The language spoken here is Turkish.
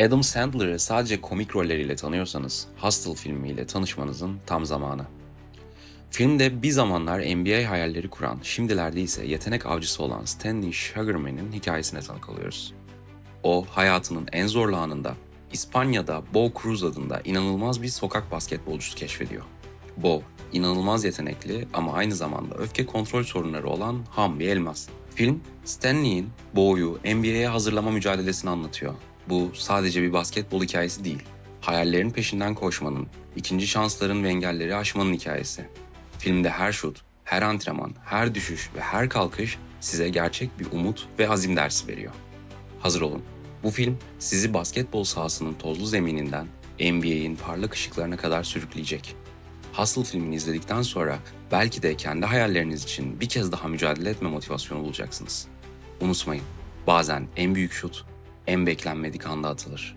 Adam Sandler'ı sadece komik rolleriyle tanıyorsanız Hustle filmiyle tanışmanızın tam zamanı. Filmde bir zamanlar NBA hayalleri kuran, şimdilerde ise yetenek avcısı olan Stanley Sugarman'in hikayesine tanık oluyoruz. O hayatının en zorlu anında İspanya'da Bo Cruz adında inanılmaz bir sokak basketbolcusu keşfediyor. Bo, inanılmaz yetenekli ama aynı zamanda öfke kontrol sorunları olan ham bir elmas. Film, Stanley'in Bo'yu NBA'ye hazırlama mücadelesini anlatıyor. Bu sadece bir basketbol hikayesi değil. Hayallerin peşinden koşmanın, ikinci şansların ve engelleri aşmanın hikayesi. Filmde her şut, her antrenman, her düşüş ve her kalkış size gerçek bir umut ve azim dersi veriyor. Hazır olun. Bu film sizi basketbol sahasının tozlu zemininden NBA'in parlak ışıklarına kadar sürükleyecek. Hustle filmini izledikten sonra belki de kendi hayalleriniz için bir kez daha mücadele etme motivasyonu bulacaksınız. Unutmayın, bazen en büyük şut en beklenmedik anda atılır.